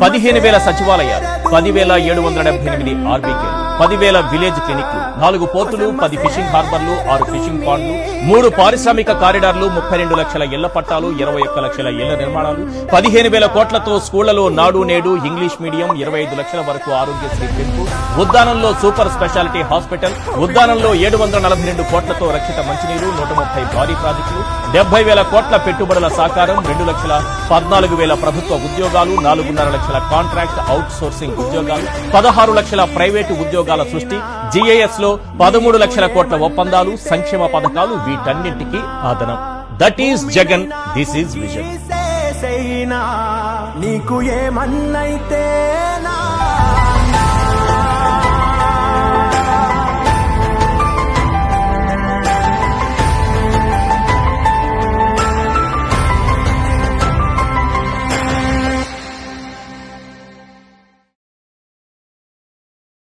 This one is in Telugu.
పదిహేను వేల సచివాలయాలు పదివేల ఏడు వందల డెబ్బై ఎనిమిది ఆర్బీకే పదివేల విలేజ్ క్లినిక్లు నాలుగు పోర్టులు పది ఫిషింగ్ హార్బర్లు ఆరు ఫిషింగ్ పాండ్లు మూడు పారిశ్రామిక కారిడార్లు ముప్పై రెండు లక్షల ఇళ్ళ పట్టాలు ఇరవై ఒక్క లక్షల ఇళ్ళ నిర్మాణాలు పదిహేను వేల కోట్లతో స్కూళ్ళలో నాడు నేడు ఇంగ్లీష్ మీడియం ఇరవై ఐదు లక్షల వరకు ఆరోగ్యశ్రీ పెంపు ఉద్దానంలో సూపర్ స్పెషాలిటీ హాస్పిటల్ ఉద్దానంలో ఏడు వందల నలభై రెండు కోట్లతో రక్షిత మంచినీరు నూట ముప్పై భారీ ప్రాజెక్టులు డెబ్బై వేల కోట్ల పెట్టుబడుల సాకారం రెండు లక్షల పద్నాలుగు వేల ప్రభుత్వ ఉద్యోగాలు నాలుగున్నర లక్షల కాంట్రాక్ట్ అవుట్ సోర్సింగ్ ఉద్యోగాలు పదహారు లక్షల ప్రైవేటు ఉద్యోగాల సృష్టి జీఏఎస్లో పదమూడు లక్షల కోట్ల ఒప్పందాలు సంక్షేమ పథకాలు వీటన్నింటికీ ఆదనం that is Jagan this is vision నీకు ఏమన్నైతే నా